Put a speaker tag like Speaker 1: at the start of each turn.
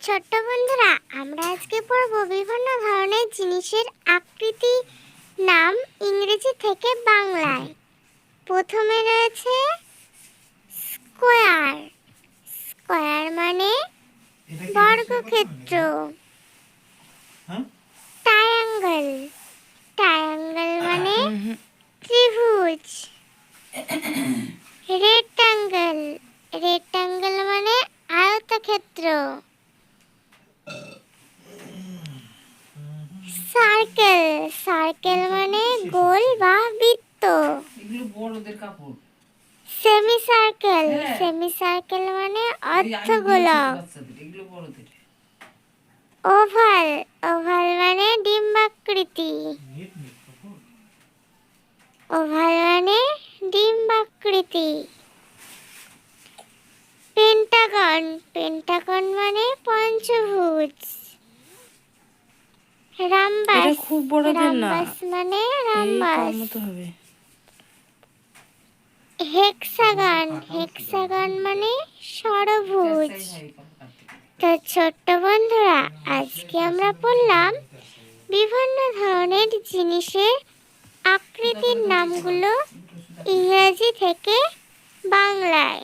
Speaker 1: ছোট্ট বন্ধুরা আমরা আজকে পড়ব বিভিন্ন ধরনের জিনিসের আকৃতি নাম ইংরেজি থেকে বাংলায়। প্রথমে রয়েছে স্কোয়ার। স্কোয়ার মানে বর্গক্ষেত্র।
Speaker 2: হ্যাঁ?
Speaker 1: ট্রায়াঙ্গেল ট্রায়াঙ্গেল মানে ত্রিভুজ। রেক্টাঙ্গেল রেক্টাঙ্গেল মানে আয়তক্ষেত্র। সার্কেল। সার্কেল মানে গোল বা বৃত্ত।
Speaker 3: এগুলো বড়দের কাপড়।
Speaker 1: সেমি সার্কেল
Speaker 3: হ্যাঁ।
Speaker 1: সেমি সার্কেল মানে অর্ধগোলক।
Speaker 3: এগুলো বড়দের
Speaker 1: ওভাল। ওভাল মানে ডিম্বাকৃতি। ওভাল মানে ডিম্বাকৃতি। পেন্টাগন। পেন্টাগন মানে পঞ্চভুজ। রামবাস
Speaker 4: এটা খুব বড়দের না।
Speaker 1: রামবাস মানে রামবাস।
Speaker 4: মতো হবে।
Speaker 1: হেক্সাগন হেক্সাগন মানে ষড়ভুজ। তো ছোট্ট বন্ধুরা আজকে আমরা পড়লাম বিভিন্ন ধরনের জিনিসের আকৃতির নামগুলো ইংরেজি থেকে বাংলায়।